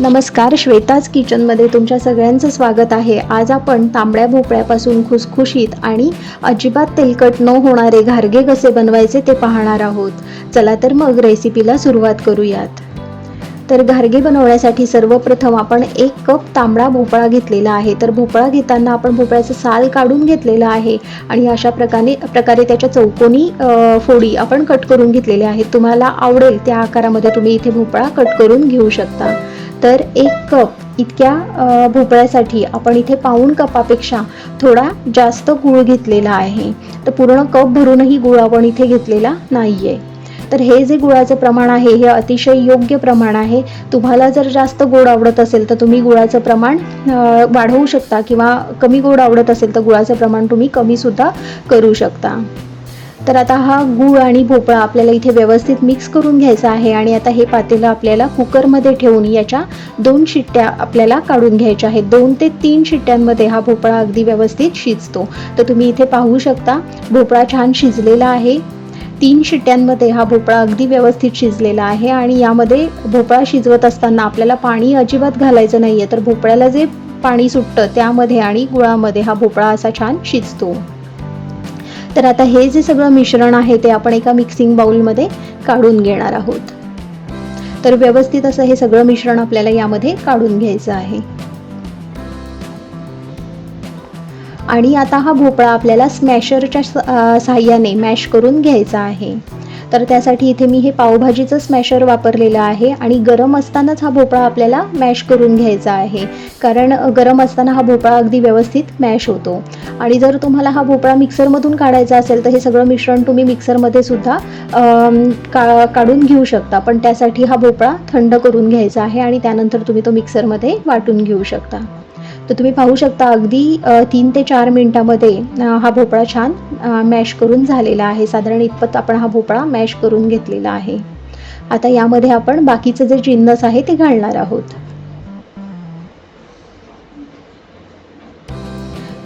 नमस्कार श्वेताज किचनमध्ये तुमच्या सगळ्यांचं स्वागत आहे. आज आपण तांबड्या भोपळ्यापासून खुसखुशीत आणि अजिबात तेलकट न होणारे घारगे कसे बनवायचे ते पाहणार आहोत. चला तर मग रेसिपीला सुरुवात करूयात. तर घारगे बनवण्यासाठी सर्वप्रथम आपण एक कप तांबडा भोपळा घेतलेला आहे. तर भोपळा घेताना आपण भोपळ्याचं साल काढून घेतलेलं आहे आणि अशा प्रकारे प्रकारे त्याच्या चौकोनी फोडी आपण कट करून घेतलेल्या आहेत. तुम्हाला आवडेल त्या आकारामध्ये तुम्ही इथे भोपळा कट करून घेऊ शकता. तर एक कप इतक्या भोपळ्यासाठी आपण इथे पाऊण कपापेक्षा थोडा जास्त गूळ घेतलेला आहे. तर पूर्ण कप भरूनही गूळ आपण इथे घेतलेला नाही आहे तर हे जे गुळाचं प्रमाण आहे हे अतिशय योग्य प्रमाण आहे. तुम्हाला जर जास्त गोड आवडत असेल तर तुम्ही गुळाचं प्रमाण वाढवू शकता किंवा कमी गोड आवडत असेल तर गुळाचं प्रमाण तुम्ही कमीसुद्धा करू शकता. तर आता हा गूळ आणि भोपळा आपल्याला इथे व्यवस्थित मिक्स करून घ्यायचा आहे आणि आता हे पातेलं आपल्याला कुकरमध्ये ठेवून याच्या दोन शिट्ट्या आपल्याला काढून घ्यायच्या आहेत. दोन ते तीन शिट्ट्यांमध्ये हा भोपळा अगदी व्यवस्थित शिजतो. तर तुम्ही इथे पाहू शकता भोपळा छान शिजलेला आहे. तीन शिट्ट्यांमध्ये हा भोपळा अगदी व्यवस्थित शिजलेला आहे आणि यामध्ये भोपळा शिजवत असताना आपल्याला पाणी अजिबात घालायचं नाही आहे तर भोपळ्याला जे पाणी सुटतं त्यामध्ये आणि गुळामध्ये हा भोपळा असा छान शिजतो. तर आता हे जे सगळं मिश्रण आहे ते आपण एका मिक्सिंग बाउलमध्ये काढून घेणार आहोत. तर व्यवस्थित असं हे सगळं मिश्रण आपल्याला यामध्ये काढून घ्यायचं आहे. आणि आता हा भोपळा आपल्याला स्मॅशरच्या स- मॅश करून घ्यायचा आहे. तर त्यासाठी इथे मी हे पावभाजीचं स्मॅशर वापरलेलं आहे आणि गरम असतानाच हा भोपळा आपल्याला मॅश करून घ्यायचा आहे. कारण गरम असताना हा भोपळा अगदी व्यवस्थित मॅश होतो. आणि जर तुम्हाला हा भोपळा मिक्सरमधून काढायचा असेल तर हे सगळं मिश्रण तुम्ही मिक्सरमध्ये सुद्धा का काढून घेऊ शकता. पण त्यासाठी हा भोपळा थंड करून घ्यायचा आहे आणि त्यानंतर तुम्ही तो मिक्सरमध्ये वाटून घेऊ शकता. तर तुम्ही पाहू शकता अगदी तीन ते चार मिनटामध्ये हा भोपळा छान मॅश करून झालेला आहे. साधारण इतपत आपण हा भोपळा मॅश करून घेतलेला आहे. आता यामध्ये आपण बाकीचं जे जिन्नस आहे ते घालणार आहोत.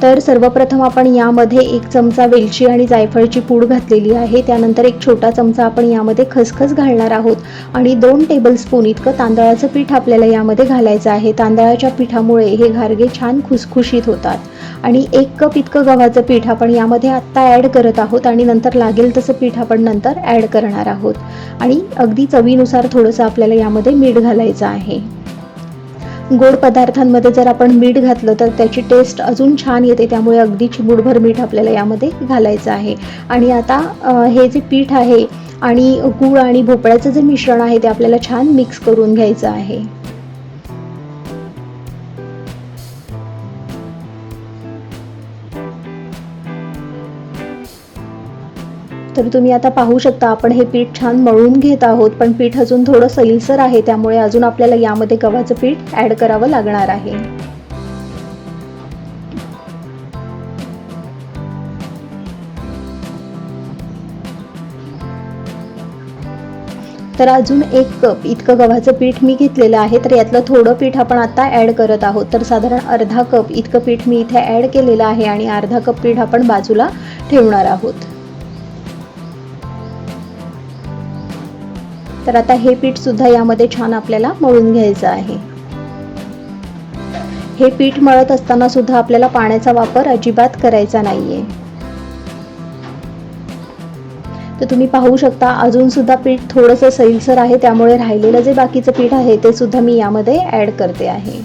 तर सर्वप्रथम आपण यामध्ये एक चमचा वेलची आणि जायफळची पूड घातलेली आहे. त्यानंतर एक छोटा चमचा आपण यामध्ये खसखस घालणार आहोत. आणि दोन टेबलस्पून इतकं तांदळाचं पीठ आपल्याला यामध्ये घालायचं आहे. तांदळाच्या पिठामुळे हे घारगे छान खुसखुशीत होतात. आणि एक कप इतकं गव्हाचं पीठ आपण यामध्ये आत्ता ॲड करत आहोत. आणि नंतर लागेल तसं पीठ आपण नंतर ॲड करणार आहोत. आणि अगदी चवीनुसार थोडंसं आपल्याला यामध्ये मीठ घालायचं आहे. गोड पदार्थांमध्ये जर आपण मीठ घातलं तर त्याची टेस्ट अजून छान येते. त्यामुळे अगदी चिमूटभर मीठ आपल्याला यामध्ये घालायचं आहे. आणि आता हे जे पीठ आहे आणि गूळ आणि भोपळ्याचं जे मिश्रण आहे ते आपल्याला छान मिक्स करून घ्यायचं आहे. तर तुम्ही आता पाहू शकता आपण हे पीठ छान मळून घेत आहोत पण पीठ अजून थोडं सैलसर आहे त्यामुळे अजून आपल्याला यामध्ये गव्हाचं पीठ ॲड करावं लागणार आहे. तर अजून एक कप इतकं गव्हाचं पीठ मी घेतलेलं आहे तर यातलं थोडं पीठ आपण आता ॲड करत आहोत. तर साधारण अर्धा कप इतकं पीठ मी इथे ॲड केलेलं आहे आणि अर्धा कप पीठ आपण बाजूला ठेवणार आहोत. तर आता हे पीठ सुद्धा यामध्ये छान आपल्याला मळून घ्यायचं आहे. हे पीठ मळत असताना सुद्धा आपल्याला पाण्याचा वापर अजिबात करायचा नाहीये. तर तुम्ही पाहू शकता अजून सुद्धा पीठ थोडंसं सैलसर आहे त्यामुळे राहिलेलं जे बाकीचं पीठ आहे ते सुद्धा मी यामध्ये ॲड करते आहे.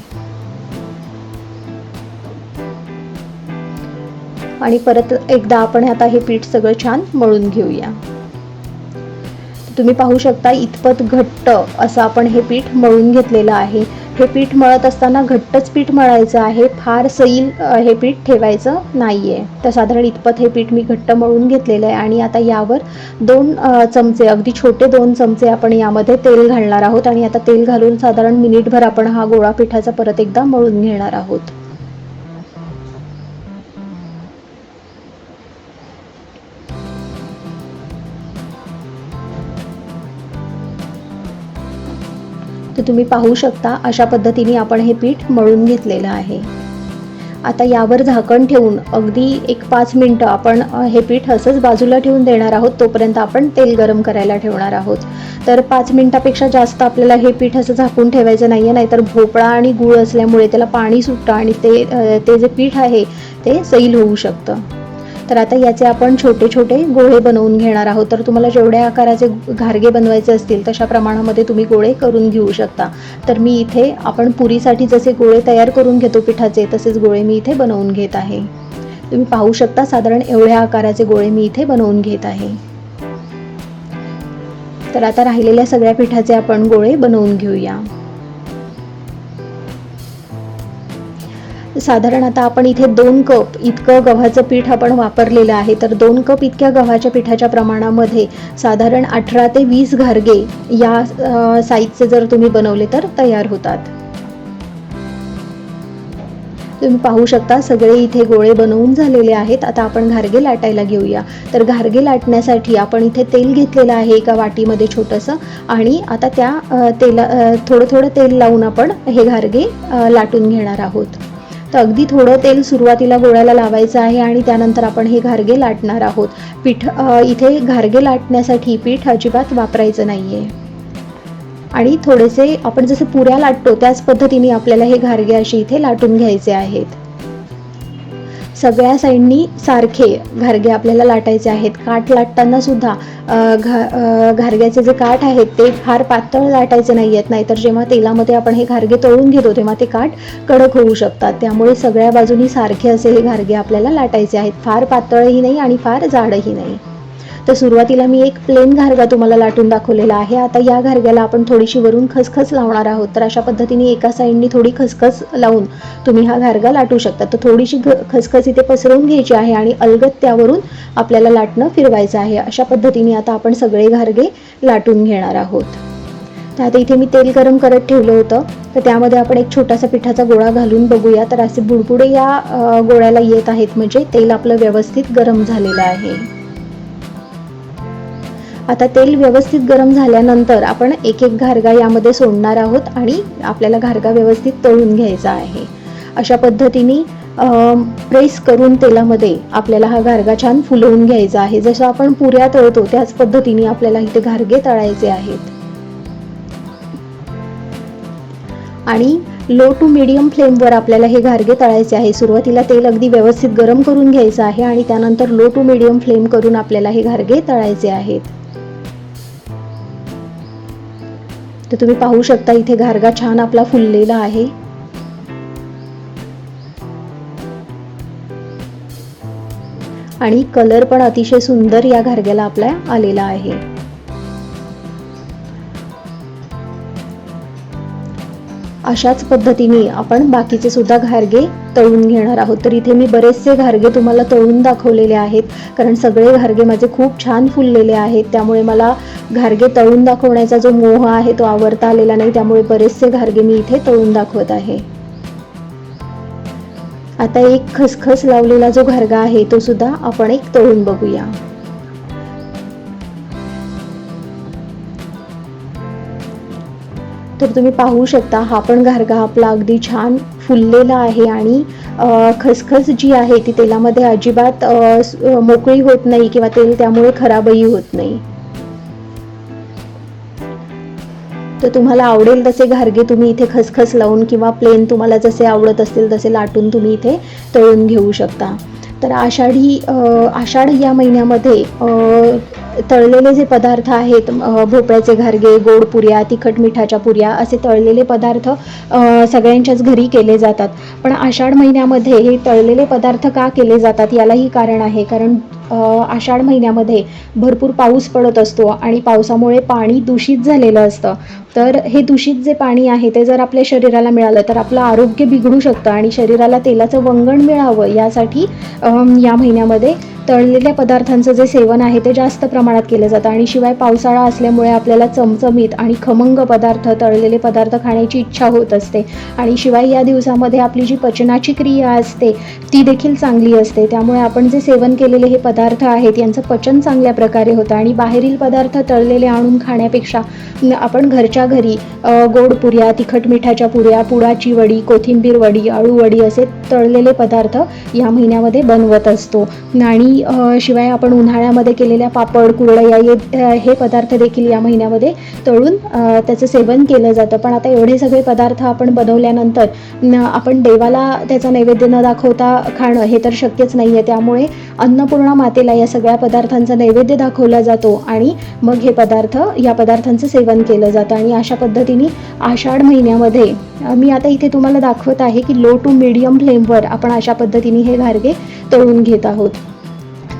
आणि परत एकदा आपण आता हे पीठ सगळं छान मळून घेऊया. तुम्ही पाहू शकता इतपत घट्ट असं आपण हे पीठ मळून घेतलेलं आहे. हे पीठ मळत असताना घट्टच पीठ मळायचं आहे. फार सैल हे पीठ ठेवायचं नाही आहे तर साधारण इतपत हे पीठ मी घट्ट मळून घेतलेलं आहे आणि आता यावर दोन चमचे अगदी छोटे दोन चमचे आपण यामध्ये तेल घालणार आहोत आणि आता तेल घालून साधारण मिनिटभर आपण हा गोळा पिठाचा परत एकदा मळून घेणार आहोत. तर तुम्ही पाहू शकता अशा पद्धतीने आपण हे पीठ मळून घेतलेलं आहे. आता यावर झाकण ठेवून अगदी एक पाच मिनटं आपण हे पीठ असंच बाजूला ठेवून देणार आहोत तोपर्यंत आपण तेल गरम करायला ठेवणार आहोत. तर पाच मिनटापेक्षा जास्त आपल्याला हे पीठ असं झाकून ठेवायचं नाही आहे नाहीतर भोपळा आणि गूळ असल्यामुळे त्याला पाणी सुटतं आणि ते ते जे पीठ आहे ते सैल होऊ शकतं. तर आता याचे आपण छोटे छोटे गोळे बनवून घेणार आहोत. तर तुम्हाला जेवढ्या आकाराचे घारगे बनवायचे असतील तशा प्रमाणामध्ये तुम्ही गोळे करून घेऊ शकता. तर मी इथे आपण पुरीसाठी जसे गोळे तयार करून घेतो पिठाचे तसेच गोळे मी इथे बनवून घेत आहे. तुम्ही पाहू शकता साधारण एवढ्या आकाराचे गोळे मी इथे बनवून घेत आहे. तर आता राहिलेल्या सगळ्या पिठाचे आपण गोळे बनवून घेऊया. साधारण आता आपण इथे दोन कप इतकं गव्हाचं पीठ आपण वापरलेलं आहे तर दोन कप इतक्या गव्हाच्या पिठाच्या प्रमाणामध्ये साधारण अठरा ते वीस घारगे या साईजचे जर तुम्ही बनवले तर तयार होतात. तुम्ही पाहू शकता सगळे इथे गोळे बनवून झालेले आहेत. आता आपण घारगे लाटायला घेऊया. तर घारगे लाटण्यासाठी आपण इथे तेल घेतलेलं आहे एका वाटीमध्ये छोटंसं आणि आता त्या तेला थोडं थोडं तेल लावून आपण हे घारगे लाटून घेणार आहोत. तर अगदी थोडं तेल सुरुवातीला गोळ्याला लावायचं आहे आणि त्यानंतर आपण हे घारगे लाटणार आहोत. पीठ इथे घारगे लाटण्यासाठी पीठ अजिबात वापरायचं नाही आहे आणि थोडेसे आपण जसे पुऱ्या लाटतो त्याच पद्धतीने आपल्याला हे घारगे असे इथे लाटून घ्यायचे आहेत. सगळ्या साईडनी सारखे घारगे आपल्याला लाटायचे आहेत. काठ लाटताना सुद्धा घा घारग्याचे जे काठ आहेत ते फार पातळ लाटायचे नाही आहेत नाहीतर जेव्हा तेलामध्ये आपण हे घारगे तळून घेतो तेव्हा ते काठ कडक होऊ शकतात. त्यामुळे सगळ्या बाजूनी सारखे असे हे घारगे आपल्याला लाटायचे आहेत. फार पातळही नाही आणि फार जाडही नाही. तर सुरुवातीला मी एक प्लेन घारगा तुम्हाला लाटून दाखवलेला आहे. आता या घारग्याला आपण थोडीशी वरून खसखस लावणार आहोत. तर अशा पद्धतीने एका साईडनी थोडी खसखस लावून तुम्ही हा घारगा लाटू शकता. तर थोडीशी घ खसखस इथे पसरवून घ्यायची आहे आणि अलगत त्यावरून आपल्याला लाटणं फिरवायचं आहे. अशा पद्धतीने आता आपण सगळे घारगे लाटून घेणार आहोत. तर आता इथे मी तेल गरम करत ठेवलं होतं. तर त्यामध्ये आपण एक छोटासा पिठाचा गोळा घालून बघूया. तर असे बुडबुडे या गोळ्याला येत आहेत. म्हणजे तेल आपलं व्यवस्थित गरम झालेलं आहे. आता तेल व्यवस्थित गरम झाल्यानंतर आपण एक एक घारगा यामध्ये सोडणार आहोत आणि आपल्याला घारगा व्यवस्थित तळून घ्यायचा आहे. अशा पद्धतीने प्रेस करून तेलामध्ये आपल्याला हा घारगा छान फुलवून घ्यायचा आहे. जसं आपण पुऱ्या तळतो त्याच पद्धतीने आपल्याला इथे घारगे तळायचे आहेत. आणि लो टू मिडियम फ्लेमवर आपल्याला हे घारगे तळायचे आहे. सुरुवातीला तेल अगदी व्यवस्थित गरम करून घ्यायचं आहे आणि त्यानंतर लो टू मिडियम फ्लेम करून आपल्याला हे घारगे तळायचे आहेत. तर तुम्ही पाहू शकता इथे घारगा छान आपला फुललेला आहे. आणि कलर पण अतिशय सुंदर या घारग्याला आपल्या आलेला आहे. अशाच पद्धतीने आपण बाकीचे सुद्धा घारगे तळून घेणार आहोत. तर इथे मी बरेचसे घारगे तुम्हाला तळून दाखवलेले आहेत. कारण सगळे घारगे माझे खूप छान फुललेले आहेत. त्यामुळे मला घारगे तळून दाखवण्याचा जो मोह आहे तो आवडता आलेला नाही. त्यामुळे बरेचसे घारगे मी इथे तळून दाखवत आहे. आता एक खसखस लावलेला जो घारगा आहे तो सुद्धा आपण एक तळून बघूया. तर तुम्ही पाहू शकता हा पण घारगा आपला अगदी छान फुललेला आहे आणि खसखस जी आहे ती तेलामध्ये अजिबात मोकळी होत नाही किंवा तेल त्यामुळे खराबही होत नाही. तर तुम्हाला आवडेल तसे घारगे तुम्ही इथे खसखस लावून किंवा प्लेन तुम्हाला जसे आवडत असतील तसे लाटून तुम्ही इथे तळून घेऊ शकता. तर आषाढी आषाढ या महिन्यामध्ये तळलेले जे पदार्थ आहेत भोपळ्याचे घारगे गोड पुऱ्या तिखट मिठाच्या पुऱ्या असे तळलेले पदार्थ सगळ्यांच्याच घरी केले जातात. पण आषाढ महिन्यामध्ये हे तळलेले पदार्थ का केले जातात यालाही कारण आहे. कारण आषाढ महिन्यामध्ये भरपूर पाऊस पडत असतो आणि पावसामुळे पाणी दूषित झालेलं असतं. तर हे दूषित जे पाणी आहे ते जर आपल्या शरीराला मिळालं तर आपलं आरोग्य बिघडू शकतं आणि शरीराला तेलाचं वंगण मिळावं यासाठी या महिन्यामध्ये तळलेल्या पदार्थांचं जे सेवन आहे ते जास्त प्रमाणात केलं जातं. आणि शिवाय पावसाळा असल्यामुळे आपल्याला चमचमीत आणि खमंग पदार्थ तळलेले पदार्थ खाण्याची इच्छा होत असते. आणि शिवाय या दिवसामध्ये आपली जी पचनाची क्रिया असते ती देखील चांगली असते. त्यामुळे आपण जे सेवन केलेले हे पदार्थ आहेत यांचं पचन चांगल्या प्रकारे होतं. आणि बाहेरील पदार्थ तळलेले आणून खाण्यापेक्षा न- आपण घरच्या घरी गोड पुऱ्या तिखट मिठाच्या पुऱ्या पुडाची वडी कोथिंबीर वडी आळू वडी असे तळलेले पदार्थ या महिन्यामध्ये बनवत असतो. आणि शिवाय आपण उन्हाळ्यामध्ये केलेल्या पापड कुरडया ये हे पदार्थ देखील या महिन्यामध्ये तळून त्याचं सेवन केलं जातं. पण आता एवढे सगळे पदार्थ आपण बनवल्यानंतर न आपण देवाला त्याचा नैवेद्य न दाखवता खाणं हे तर शक्यच नाही आहे त्यामुळे अन्नपूर्णा मातेला या सगळ्या पदार्थांचा नैवेद्य दाखवला जातो आणि मग हे पदार्थ या पदार्थांचं सेवन केलं जातं. आणि अशा पद्धतीने आषाढ महिन्यामध्ये मी आता इथे तुम्हाला दाखवत आहे की लो टू मिडियम फ्लेमवर आपण अशा पद्धतीने हे घारगे तळून घेत आहोत.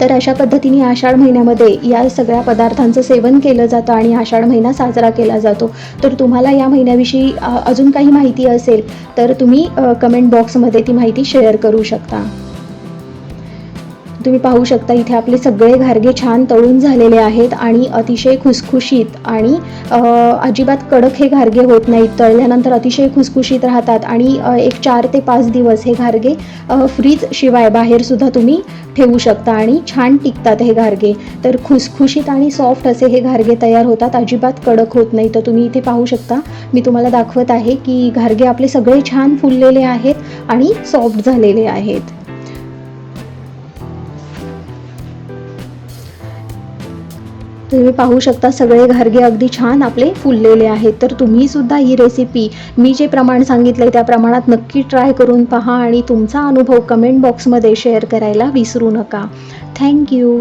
तर अशा पद्धतीने आषाढ महिन्यामध्ये या सगळ्या पदार्थांचं सेवन केलं जातं आणि आषाढ महिना साजरा केला जातो. तर तुम्हाला या महिन्याविषयी अजून काही माहिती असेल तर तुम्ही कमेंट बॉक्समध्ये ती माहिती शेअर करू शकता. तुम्ही पाहू शकता इथे आपले सगळे घारगे छान तळून झालेले आहेत आणि अतिशय खुसखुशीत आणि अजिबात कडक हे घारगे होत नाहीत. तळल्यानंतर अतिशय खुसखुशीत राहतात आणि एक चार ते पाच दिवस हे घारगे फ्रीज शिवाय बाहेरसुद्धा तुम्ही ठेवू शकता आणि छान टिकतात हे घारगे. तर खुसखुशीत आणि सॉफ्ट असे हे घारगे तयार होतात अजिबात कडक होत नाही. तर तुम्ही इथे पाहू शकता मी तुम्हाला दाखवत आहे की घारगे आपले सगळे छान फुललेले आहेत आणि सॉफ्ट झालेले आहेत. तुम्ही पाहू शकता सगळे घारगे अगदी छान आपले फुललेले आहेत. तर तुम्ही सुद्धा ही रेसिपी मी जे प्रमाण सांगितलं त्या प्रमाणात नक्की ट्राय करून पहा आणि तुमचा अनुभव कमेंट बॉक्समध्ये शेअर करायला विसरू नका. थँक्यू